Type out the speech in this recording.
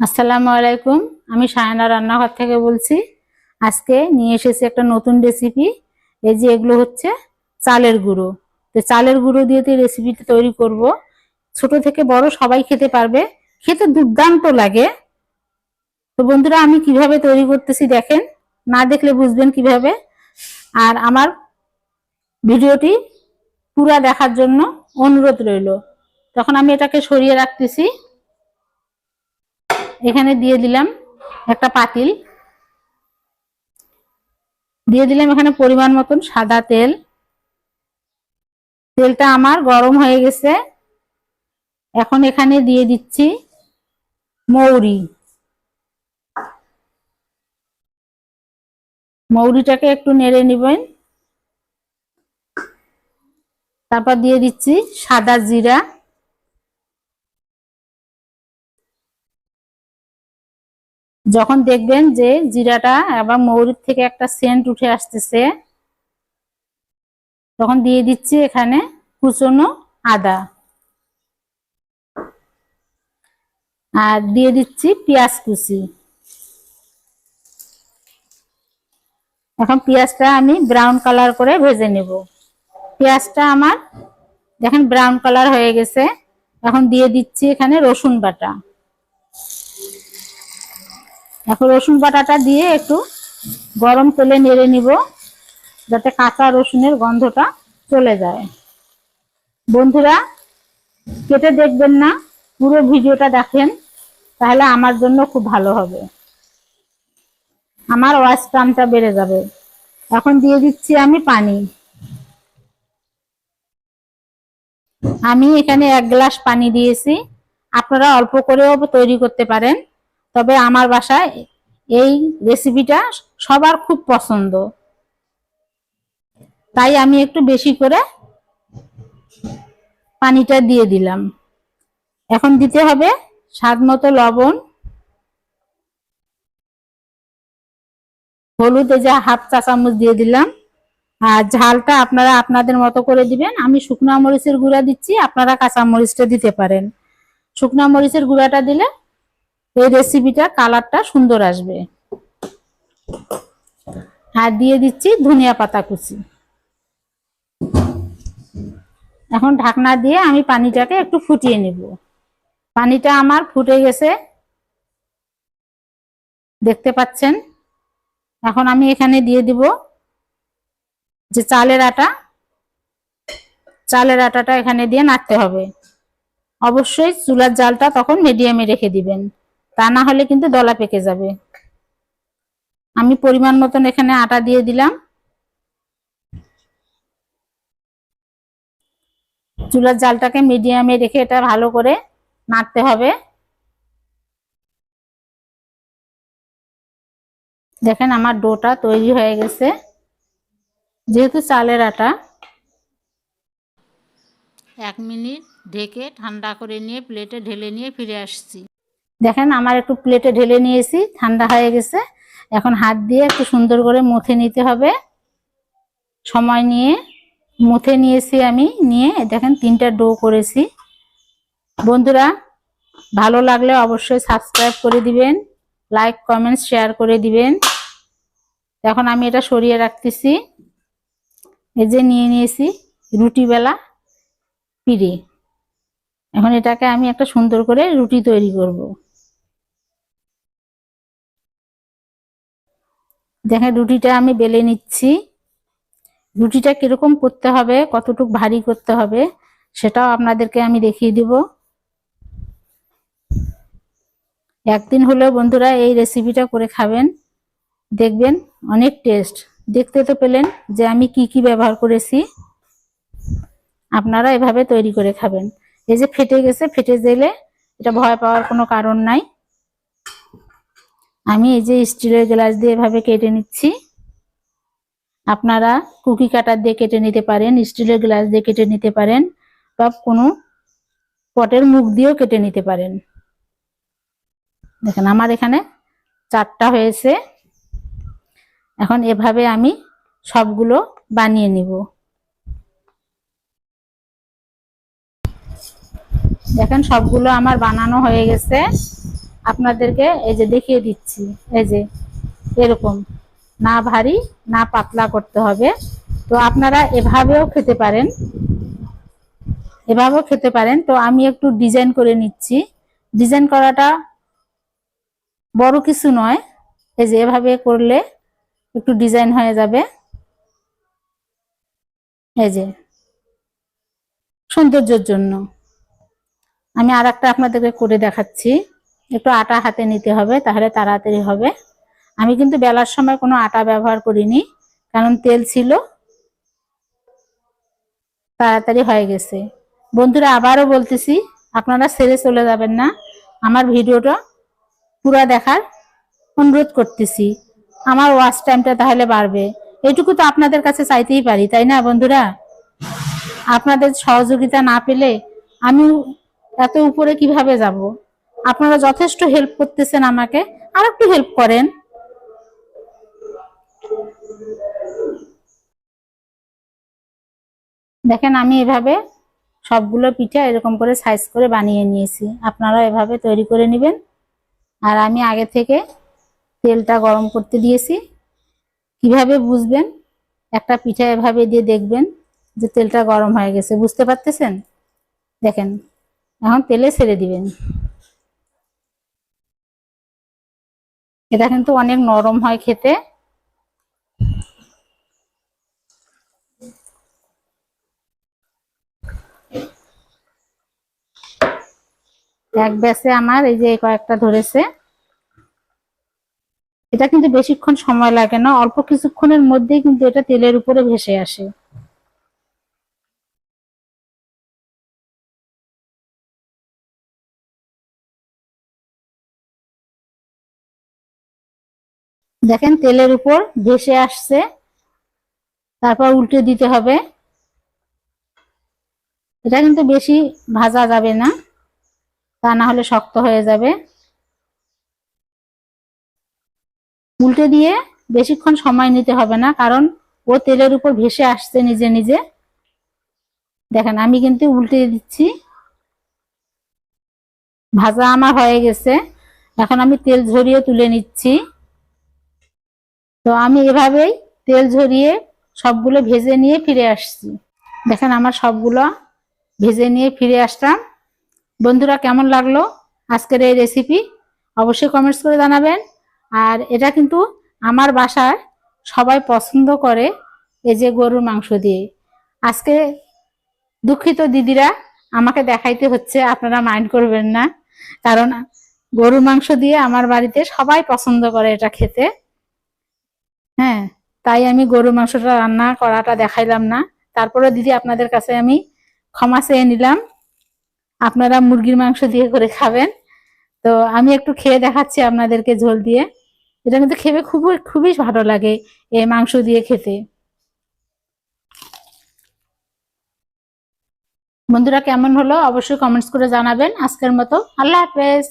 আসসালামু আলাইকুম। আমি সায়না রান্নাঘর থেকে বলছি, আজকে নিয়ে এসেছি একটা নতুন রেসিপি এই যে এগুলো হচ্ছে চালের গুঁড়ো। তো চালের গুঁড়ো দিয়ে তো রেসিপিটা তৈরি করব। ছোট থেকে বড় সবাই খেতে পারবে। খেতে দুর্দান্ত লাগে। তো বন্ধুরা, আমি কীভাবে তৈরি করতেছি দেখেন। না দেখলে বুঝবেন কীভাবে। আর আমার ভিডিওটি পুরা দেখার জন্য অনুরোধ রইল। তখন আমি এটাকে সরিয়ে রাখতেছি। এখানে দিয়ে দিলাম একটা পাতিল। দিয়ে দিলাম এখানে পরিমাণ মতন সাদা তেল। তেলটা আমার গরম হয়ে গেছে। এখন এখানে দিয়ে দিচ্ছি মৌরি। মৌরিটাকে একটু নেড়ে নিবেন। তারপর দিয়ে দিচ্ছি সাদা জিরা। যখন দেখবেন যে জিরাটা এবং মৌরির থেকে একটা সেন্ট উঠে আসতেছে, তখন দিয়ে দিচ্ছি এখানে কুচনো আদা। আর দিয়ে দিচ্ছি পেঁয়াজ কুচি। এখন পেঁয়াজটা আমি ব্রাউন কালার করে ভেজে নেব। পেঁয়াজটা আমার দেখেন ব্রাউন কালার হয়ে গেছে। এখন দিয়ে দিচ্ছি এখানে রসুন বাটা। এখন রসুন বাটাটা দিয়ে একটু গরম তেলে নেড়ে নিব, যাতে কাঁচা রসুনের গন্ধটা চলে যায়। বন্ধুরা কেটে দেখবেন না, পুরো ভিডিওটা দেখেন, তাহলে আমার জন্য খুব ভালো হবে। আমার ওয়াশ টাইমটা বেড়ে যাবে। এখন দিয়ে দিচ্ছি আমি পানি। আমি এখানে এক গ্লাস পানি দিয়েছি। আপনারা অল্প করেও তৈরি করতে পারেন। তবে আমার বাসায় এই রেসিপিটা সবার খুব পছন্দ। তাই আমি একটু বেশি করে পানিটা দিয়ে দিলাম। এখন দিতে হবে স্বাদ মতো লবণ, হলুদ যা হাফ চা চামচ দিয়ে দিলাম। আর ঝালটা আপনারা আপনাদের মতো করে দিবেন। আমি শুকনা মরিচের গুঁড়া দিচ্ছি, আপনারা কাঁচা মরিচটা দিতে পারেন। শুকনা মরিচের গুঁড়াটা দিলে এই রেসিপিটা কালারটা সুন্দর আসবে। আর দিয়ে দিচ্ছি ধনিয়া পাতা কুচি। এখন ঢাকনা দিয়ে আমি পানিটাকে একটু ফুটিয়ে নিব। পানিটা আমার ফুটে গেছে। দেখতে পাচ্ছেন? এখন আমি এখানে দিয়ে দিব যে চালের আটা। চালের আটাটা এখানে দিয়ে নাড়তে হবে। অবশ্যই চুলার জালটা তখন মিডিয়ামে রেখে দিবেন। তা না হলে কিন্তু দলা পেকে যাবে। আমি পরিমাণ মতন এখানে আটা দিয়ে দিলাম। চুলার জালটাকে মিডিয়ামে রেখে এটা ভালো করে নাড়তে হবে। দেখেন আমার ডোটা তৈরি হয়ে গেছে, যেহেতু চালের আটা। এক মিনিট ঢেকে ঠান্ডা করে নিয়ে, প্লেটে ঢেলে নিয়ে ফিরে আসছি। দেখেন আমার একটু প্লেটে ঢেলে নিয়েছি, ঠান্ডা হয়ে গেছে। এখন হাত দিয়ে একটু সুন্দর করে মুথে নিতে হবে। সময় নিয়ে মুথে নিয়েছি আমি, নিয়ে দেখেন তিনটা ডো করেছি। বন্ধুরা, ভালো লাগলে অবশ্যই সাবস্ক্রাইব করে দিবেন লাইক কমেন্ট শেয়ার করে দিবেন। এখন আমি এটা সরিয়ে রাখতেছি। এই যে নিয়ে নিয়েছি রুটি বেলা পিড়ে। এখন এটাকে আমি একটা সুন্দর করে রুটি তৈরি করব। দেখেন রুটিটা আমি বেলে নিচ্ছি। রুটিটা কীরকম করতে হবে, কতটুক ভারী করতে হবে, সেটাও আপনাদেরকে আমি দেখিয়ে দিব। একদিন হলেও বন্ধুরা এই রেসিপিটা করে খাবেন। দেখবেন অনেক টেস্ট দেখতে তো পেলেন যে আমি কি কি ব্যবহার করেছি। আপনারা এভাবে তৈরি করে খাবেন। এই যে ফেটে গেছে, ফেটে গেলে এটা ভয় পাওয়ার কোনো কারণ নাই। আমি এই যে স্টিলের গ্লাস দিয়ে এভাবে কেটে নিচ্ছি। আপনারা কুকি কাটার দিয়ে কেটে নিতে পারেন, স্টিলের গ্লাস দিয়ে কেটে নিতে পারেন বা কোনো পটের মুখ দিয়েও কেটে নিতে পারেন। দেখেন, আমার এখানে চারটা হয়েছে। এখন এভাবে আমি সবগুলো বানিয়ে নিব। দেখেন, সবগুলো আমার বানানো হয়ে গেছে। আপনাদেরকে এই যে দেখিয়ে দিচ্ছি, এই যে এরকম। না ভারী, না পাতলা করতে হবে। তো আপনারা এভাবেও খেতে পারেন। এভাবেও খেতে পারেন। তো আমি একটু ডিজাইন করে নিচ্ছি। ডিজাইন করাটা বড় কিছু নয়। এই যে এভাবে করলে একটু ডিজাইন হয়ে যাবে। এই যে সৌন্দর্যের জন্য। আমি আর একটা আপনাদেরকে করে দেখাচ্ছি। একটু আটা হাতে নিতে হবে, তাহলে তাড়াতাড়ি হবে। আমি কিন্তু বেলার সময় কোনো আটা ব্যবহার করিনি, কারণ তেল ছিল। তাড়াতাড়ি হয়ে গেছে। বন্ধুরা, আবারও বলতেছি, আপনারা সেরে চলে যাবেন না। আমার ভিডিওটা পুরা দেখার অনুরোধ করতেছি। আমার ওয়াচ টাইমটা তাহলে বাড়বে। এটুকু তো আপনাদের কাছে চাইতেই পারি, তাই না বন্ধুরা? আপনাদের সহযোগিতা না পেলে আমি এত উপরে কীভাবে যাব? আপনারা যথেষ্ট হেল্প করতেছেন আমাকে। আর একটু হেল্প করেন। দেখেন, আমি এভাবে সবগুলো পিঠা এরকম করে সাইজ করে বানিয়ে নিয়েছি। আপনারা এভাবে তৈরি করে নেবেন। আর আমি আগে থেকে তেলটা গরম করতে দিয়েছি। কীভাবে বুঝবেন? একটা পিঠা এভাবে দিয়ে দেখবেন যে তেলটা গরম হয়ে গেছে। বুঝতে পারতেছেন? দেখেন, এখন তেলে ছেড়ে দিবেন। এটা কিন্তু অনেক নরম হয় খেতে। এক ব্যাসে আমার এই যে কয়েকটা ধরেছে। এটা কিন্তু বেশিক্ষণ সময় লাগে না, অল্প কিছুক্ষণের মধ্যেই কিন্তু এটা তেলের উপরে ভেসে আসে। দেখেন তেলের উপর ভেসে আসছে। তারপর উল্টে দিতে হবে। এটা কিন্তু বেশি ভাজা যাবে না, তা না হলে শক্ত হয়ে যাবে। উল্টে দিয়ে বেশিক্ষণ সময় নিতে হবে না, কারণ ও তেলের উপর ভেসে আসছে নিজে নিজে। দেখেন, আমি কিন্তু উল্টে দিচ্ছি। ভাজা আমার হয়ে গেছে। এখন আমি তেল ঝরিয়ে তুলে নিচ্ছি। তো আমি এভাবেই তেল ঝরিয়ে সবগুলো ভেজে নিয়ে ফিরে আসছি। দেখেন আমার সবগুলো ভেজে নিয়ে ফিরে আসলাম। বন্ধুরা, কেমন লাগল আজকের এই রেসিপি অবশ্যই কমেন্টস করে জানাবেন। আর এটা কিন্তু আমার বাসায় সবাই পছন্দ করে এই যে গরুর মাংস দিয়ে। আজকে দুঃখিত দিদিরা, আমাকে দেখাইতে হচ্ছে, আপনারা মাইন্ড করবেন না। কারণ গরুর মাংস দিয়ে আমার বাড়িতে সবাই পছন্দ করে এটা খেতে। হ্যাঁ তাই আমি গরুর মাংসটা রান্না করাটা দেখাইলাম না। তারপরে দিদি আপনাদের কাছে আমি ক্ষমা চেয়ে নিলাম। আপনারা মুরগির মাংস দিয়ে করে খাবেন। তো আমি একটু খেয়ে দেখাচ্ছি আপনাদেরকে ঝোল দিয়ে। এটা কিন্তু খেতে খুবই খুবই ভালো লাগে এই মাংস দিয়ে খেতে। বন্ধুরা কেমন হলো? অবশ্যই কমেন্টস করে জানাবেন। আজকের মতো আল্লাহ হাফেজ।